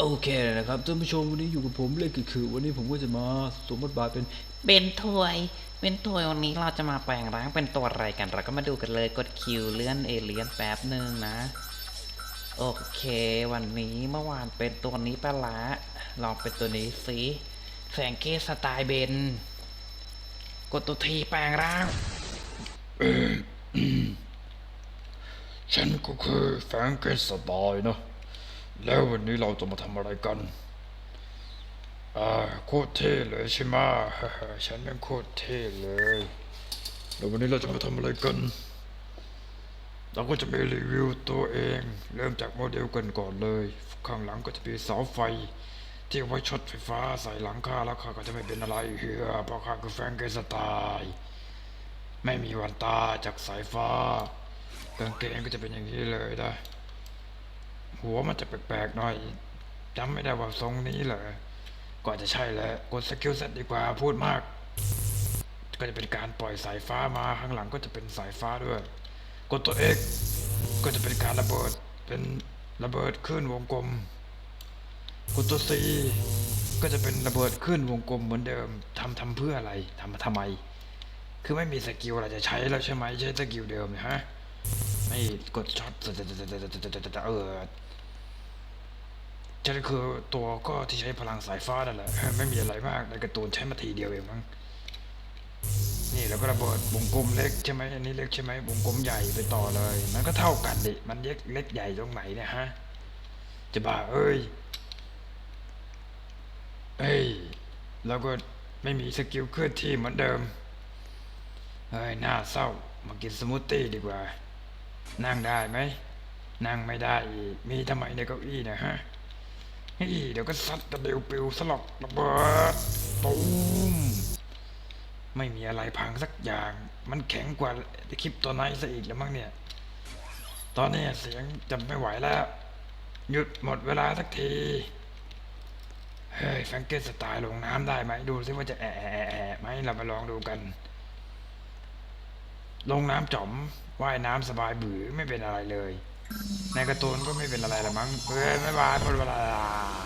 โอเคนะครับท่านผู้ชมวันนี้อยู่กับผมเล่นก็คือ วันนี้ผมก็จะมาสวมบทบาทเป็นเบนทวยเบนทวยวันนี้เราจะมาแปลงร่างเป็นตัวอะไรกัน เราก็มาดูกันเลยกดคิวเลื่อนเอเลียนแป๊บหนึ่งนะ โอเค วันนี้เมื่อวานเป็นตัวนี้ไปละลองเป็นตัวนี้สิแสงเกสสไตล์เบน กดตัวทีแปลงร่างฉันก็คือแฟรงเกนสไตน์นะ แล้ววันนี้เราจะมาทำอะไรกัน อ่าโคตรเท่เลยใช่ไหมฉันยังโคตรเท่เลย แล้ววันนี้เราจะมาทำอะไรกัน เราก็จะมีรีวิวตัวเอง เริ่มจากโมเดลกันก่อนเลย ข้างหลังก็จะมีเสาไฟ ที่ไว้ช็อตไฟฟ้าใส่หลังคาแล้วข้าก็จะไม่เป็นอะไรเฮือเพราะข้าคือแฟรงเกสไตน์ไม่มีวันตาจากสายฟ้ากางเกงก็จะเป็นอย่างนี้เลยนะ หัวมันจะแปลกๆหน่อยจำไม่ได้ว่าทรงนี้เหรอก็อาจะใช่แหละกดสกิลเซ็ตดีกว่าพูดมาก ก็จะเป็นการปล่อยสายฟ้ามาข้างหลังก็จะเป็นสายฟ้าด้วย กดตัวเอกก็จะเป็นการระเบิดเป็นระเบิดขึ้นวงกลม กดตัวซีก็จะเป็นระเบิดขึ้นวงกลมเหมือนเดิมทำทำเพื่ออะไรทำมาทำไม คือไม่มีสกิลอะไรจะใช้แล้วใช่ไหมใช้สกิลเดิมเนี่ยฮะไม่กดช็อตเออ ฉันคือตัวก็ที่ใช้พลังสายฟ้านั่นแหละ ไม่มีอะไรมากในการ์ตูนใช้มาทีเดียวเองมั้งนี่แล้วก็ระเบิดวงกลมเล็กใช่ไหมอันนี้เล็กใช่ไหมวงกลมใหญ่ไปต่อเลย มันก็เท่ากันดิมันเล็กเล็กใหญ่ตรงไหนเนี่ยฮะจะบ้าเอ้ยเอ้ยแล้วก็ไม่มีสกิลเคลื่อนที่เหมือนเดิมเฮ้ยน่าเศร้ามากินสมูทตี้ดีกว่า นั่งได้ไหมนั่งไม่ได้อีกมีทำไมในเก้าอี้เนะฮะ เฮ้ยเดี๋ยวก็ซัดกระเดวปิวสลบระเบิดตูมไม่มีอะไรพังสักอย่าง มันแข็งกว่าคลิปตัวไหนซะอีกแล้วมั้งเนี่ย ตอนนี้เสียงจำไม่ไหวแล้ว หยุดหมดเวลาสักที เฮ้ยแฟงเกนสไตล์ลงน้ำได้ไหมดูซิว่าจะแอะแอะแอะแอะไหมเรามาลองดูกัน ลงน้ำจอมว่ายน้ำสบายบือไม่เป็นอะไรเลย ในการ์ตูนก็ไม่เป็นอะไรละมั้งเออไม่บาดหมดเวลา